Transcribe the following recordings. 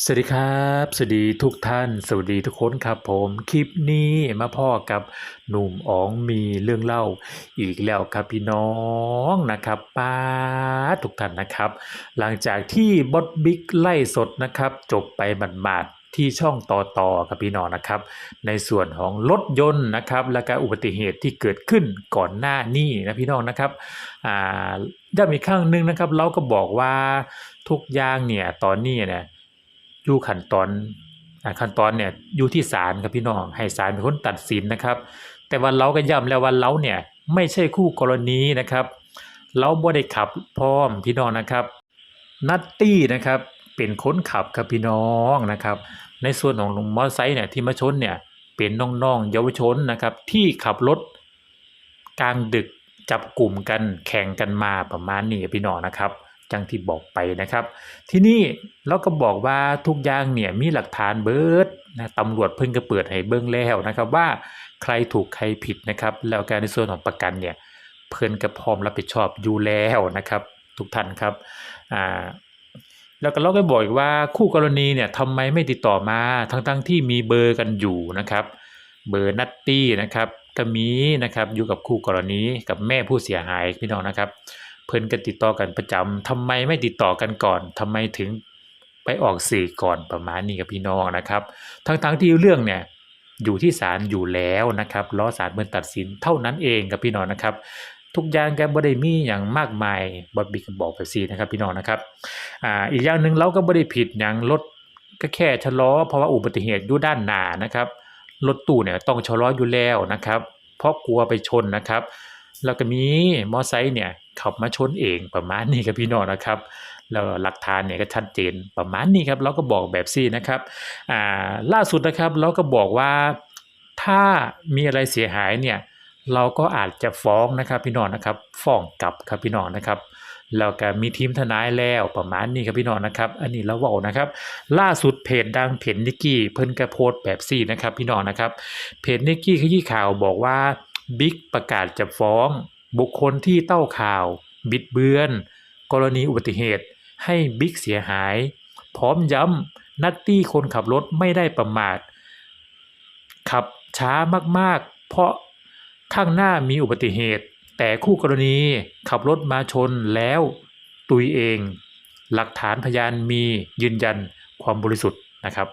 สวัสดีครับ สวัสดีทุกท่าน สวัสดีทุกคนครับผม คลิปนี้มาพ่อกับหนุ่มอ๋องมีเรื่องเล่าอีกแล้วครับพี่น้องนะครับป้าทุกท่านนะครับ หลังจากที่บอสบิ๊กไล่สดนะครับ จบไปหมาดๆที่ช่องต่อต่อครับพี่น้องนะครับ ในส่วนของรถยนต์นะครับ และก็อุบัติเหตุที่เกิดขึ้นก่อนหน้านี้นะพี่น้องนะครับอ่าย้ำอีกครั้งหนึ่งนะครับ เราก็บอกว่าทุกอย่างเนี่ยตอนนี้เนี่ย ยู่ขั้นตอนขั้นตอนเนี่ยอยู่ที่ศาลครับพี่น้องให้ศาลเป็นคนตัดสินนะครับ แต่ว่าเราก็ย้ำแล้วว่าเราเนี่ยไม่ใช่คู่กรณีนะครับ เราบ่ได้ขับพร้อมพี่น้องนะครับนัตตี้นะครับเป็นคนขับครับพี่น้องนะครับ ในส่วนของมอเตอร์ไซค์เนี่ยที่มาชนเนี่ยเป็นน้องๆเยาวชนนะครับที่ขับรถกลางดึกจับกลุ่มกันแข่งกันมาประมาณนี้พี่น้องนะครับ จังที่บอกไปนะครับ ที่นี่เราก็บอกว่าทุกอย่างเนี่ยมีหลักฐานเบิดนะตำรวจเพิ่งก็เปิดให้เบิ้งแล้วนะครับ ว่าใครถูกใครผิดนะครับ แล้วการในส่วนของประกันเนี่ยเพิ่นก็พร้อมรับผิดชอบอยู่แล้วนะครับ ทุกท่านครับอ่าแล้วก็เราก็บอกอีกว่าคู่กรณีเนี่ยทำไมไม่ติดต่อมาทั้งๆที่มีเบอร์กันอยู่นะครับ เบอร์นัตตี้นะครับก็มีนะครับอยู่กับคู่กรณีกับแม่ผู้เสียหายพี่น้องนะครับ เพิ่นก็ติดต่อกันประจำทำไมไม่ติดต่อกันก่อนทำไมถึงไปออกสื่อก่อนประมาณนี้กับพี่น้องนะครับ ทั้งๆที่เรื่องเนี่ยอยู่ที่ศาลอยู่แล้วนะครับรอศาลเพิ่นตัดสินเท่านั้นเองกับพี่น้องนะครับ ทุกอย่างแกบ่ได้มีอย่างมากมายบอบบี้ก็บอกแบบซี่นะครับพี่น้องนะครับอ่าอีกอย่างหนึ่งเราก็บ่ได้ผิดหยังรถก็แค่ชะลอเพราะว่าอุบัติเหตุอยู่ด้านหน้านะครับรถตู้เนี่ยต้องชะลออยู่แล้วนะครับ เพราะกลัวไปชนนะครับ แล้วก็มีมอไซค์เนี่ยขับมาชนเองประมาณนี้ครับพี่น้องนะครับแล้วหลักฐานเนี่ยก็ชัดเจนประมาณนี้ครับเราก็บอกแบบซี่นะครับอ่าล่าสุดนะครับเราก็บอกว่าถ้ามีอะไรเสียหายเนี่ยเราก็อาจจะฟ้องนะครับพี่น้องนะครับฟ้องกลับครับพี่น้องนะครับแล้วก็มีทีมทนายแล้วประมาณนี้ครับพี่น้องนะครับ อันนี้เราเว่านะครับ ล่าสุดเพจดังเพจนิกกี้เพิ่นกระโพสต์แบบซี่นะครับพี่น้องนะครับเพจนิกกี้ขยี้ข่าวบอกว่า บิ๊กประกาศจะฟ้อง บุคคลที่เต้าข่าว บิดเบือน กรณีอุบัติเหตุให้บิ๊กเสียหาย พร้อมย้ำนัตตี้คนขับรถไม่ได้ประมาท ขับช้ามากๆ เพราะข้างหน้ามีอุบัติเหตุ แต่คู่กรณีขับรถมาชนแล้ว ตุยเอง หลักฐานพยานมียืนยันความบริสุทธิ์ นะครับ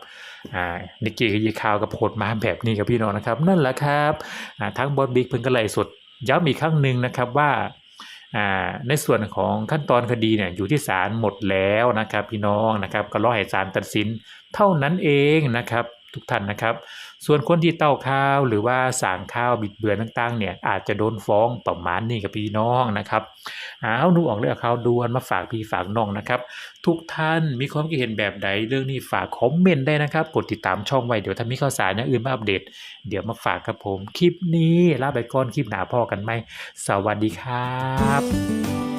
อ่านิกกี้กับยีขาวกับโพดมาแบบนี้กับพี่น้องนะครับ นั่นแหละครับอ่าทั้งบอสบิ๊กเพิ่งก็เลยสุดย้ำอีกครั้งหนึ่งนะครับว่าอ่าในส่วนของขั้นตอนคดีเนี่ยอยู่ที่ศาลหมดแล้วนะครับ พี่น้องนะครับก็รอให้ศาลตัดสินเท่านั้นเองนะครับ ทุกท่านนะครับ ส่วนคนที่เต้าข้าวหรือว่าสางข้าวบิดเบือนต่างๆเนี่ยอาจจะโดนฟ้องประมาณนี้กับพี่น้องนะครับเอาหนูออกเรื่องข่าวด่วนมาฝากพี่ฝากน้องนะครับ ทุกท่านมีความคิดเห็นแบบใดเรื่องนี้ฝากคอมเมนต์ได้นะครับกดติดตามช่องไว้เดี๋ยวถ้ามีข่าวสารอย่างอื่นมาอัปเดต เดี๋ยวมาฝากกับผมคลิปนี้ลาไปก่อนคลิปหนาพ่อกันไหมสวัสดีครับ